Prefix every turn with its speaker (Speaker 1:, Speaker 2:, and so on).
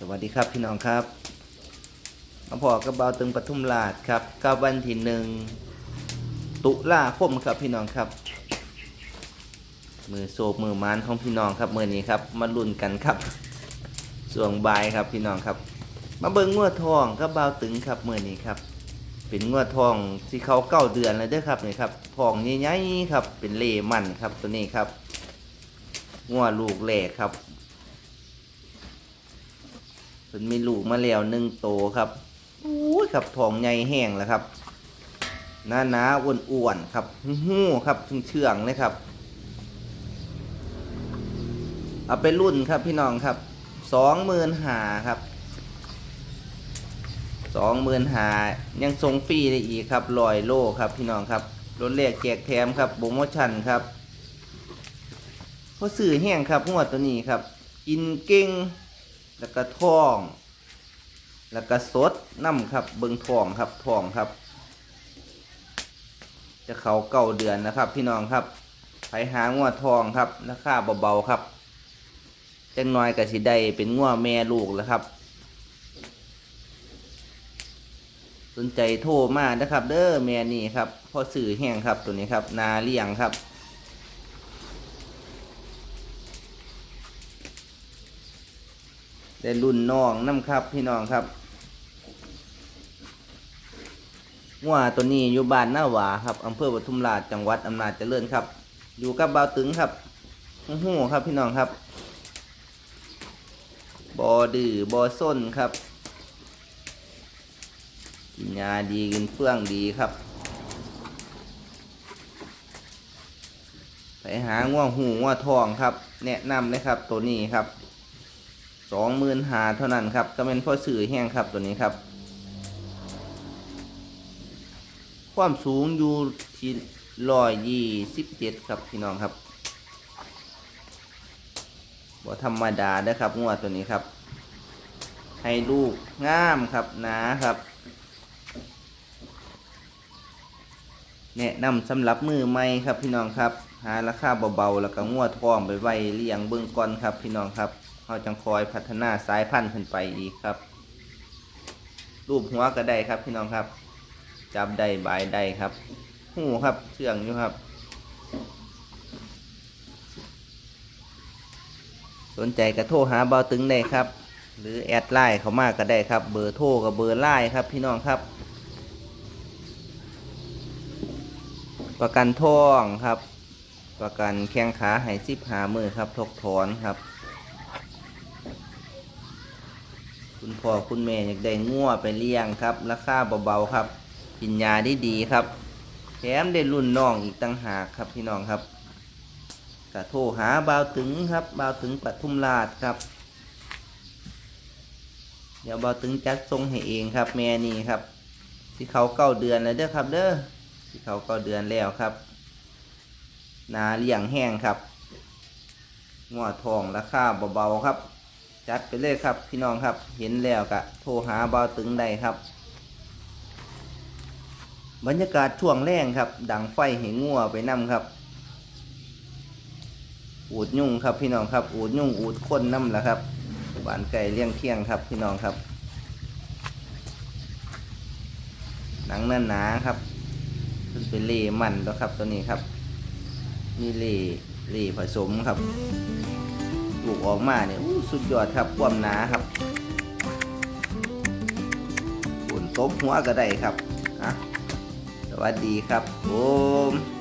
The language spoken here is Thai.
Speaker 1: สวัสดีครับพี่น้องครับมาพอกับเบาตึงปทุมราชครับกับวันที่หนึ่งตุลาคมครับพี่น้องครับ มือโศกมือมานของพี่น้องครับมือนี้ครับมาลุ้นกันครับส่วงบายครับพี่น้องครับ มาเบิ่งงวดทองกับเบาตึงครับมือนี้ครับ เป็นงวดทองที่เขาเก้าเดือนแล้วเด้อครับนี่ครับทองใหญ่ๆครับเป็นเลมันครับตัวนี้ครับงวดลูกแหลกครับ พิ่นมีลูกมาแล้วหนึ่งโตครับโอ้ยครับทองใหญ่แห้งแล้วครับหน้าหนาอ้วนอ้วนๆครับหู้ครับเชื่องเลยครับ เอาไปรุ่นครับพี่น้องครับสองหมื่นหาครับสองหมื่นหายังส่งฟรีได้อีกครับลอยโลครับพี่น้องครับรถแรกแจกแถมครับโปรโมชั่นครับพราะสื่อแห้งครับงวตัวนี้ครับ กินเก่ง แล้วก็ท้อง แล้วก็สดน้ำครับ เบิงทองครับทองครับ จะเขาเก่าเดือนนะครับ พี่น้องครับไปหางวทองครับราคาเบาๆครับจังน้อยกับสิได้เป็นงวแม่ลูกแล้วครับ สนใจโทรมานะครับ เด้อแม่นี่ครับพ่อสื่อแห้งครับตัวนี้ครับ นาเลี้ยงครับ ได้รุ่นน้องน้ำครับพี่น้องครับงัวตัวนี้อยู่บ้านหน้าหวาครับอำเภอปทุมราชจังหวัดอำนาจเจริญครับ อยู่กับบ่าวตึงครับหู้หู้ครับพี่น้องครับบอดื้อบอส้นครับกินยาดีกินเฟื่องดีครับ ไปหาง่วงหูง่วงทองครับ แนะนำเลยครับตัวนี้ครับ สองหมื่นหาเท่านั้นครับก็เป็นพ่อสื่อแห้งครับตัวนี้ครับ ความสูงอยู่ที่ร้อยยี่สิบเจ็ดครับพี่น้องครับบ่ธรรมดาเด้ครับงวดตัวนี้ครับ ให้ลูกงามครับหนาครับแนะนำสำหรับมือใหม่ครับพี่น้องครับ หาราคาเบาๆแล้วก็งวดทองไปไว้เลี้ยงเบื้องก่อนครับพี่น้องครับ เขาจังคอยพัฒนาสายพันธุ์ขึ้นไปอีกครับ รูปหัวก็ได้ครับพี่น้องครับ จับได้บายได้ครับ หูครับเชื่องอยู่ครับ สนใจก็โทรหาเบาตึงได้ครับ หรือแอดไลน์เขามากก็ได้ครับ เบอร์โทรกับเบอร์ไลน์ครับพี่น้องครับ ประกันท่องครับประกันแข้งขาให้ซิบหามือครับทกถอนครับ คุณพ่อคุณแม่อยากได้งัวไปเลี้ยงครับ ราคาเบาๆครับกินยาได้ดีครับแถมได้รุ่นน้องอีกต่างหากครับพี่น้องครับก็โทรหาบ่าวถึงครับบ่าวถึงปทุมราชครับ เดี๋ยวบ่าวถึงจัดทรงให้เองครับ แม่นี่ครับที่เขาเก้าเดือนแล้วเด้อครับ เด้อที่เขาเก้าเดือนแล้วครับนาเลี้ยงแห้งครับงอทองราคาเบาๆครับ จัดไปเลยครับพี่น้องครับ เห็นแล้วก็โทรหาบ่าวตึงได้ครับ บรรยากาศช่วงแรงครับ ดังไฟให้งัวไปนํครับ อูดยุ่งครับพี่น้องครับ อูดยุ่งอูดคนน้ำละครับหวานไก่เลี้ยงเที่ยงครับ พี่น้องครับหนังหนาๆครับเป็นเล่มันแล้วครับตัวนี้ครับ มีเล่เล่ผสมครับ ลูกออกมาเนี่ยสุดยอดครับความหนาครับฝนตบหัวก็ได้ครับอะสวัสดีครับผม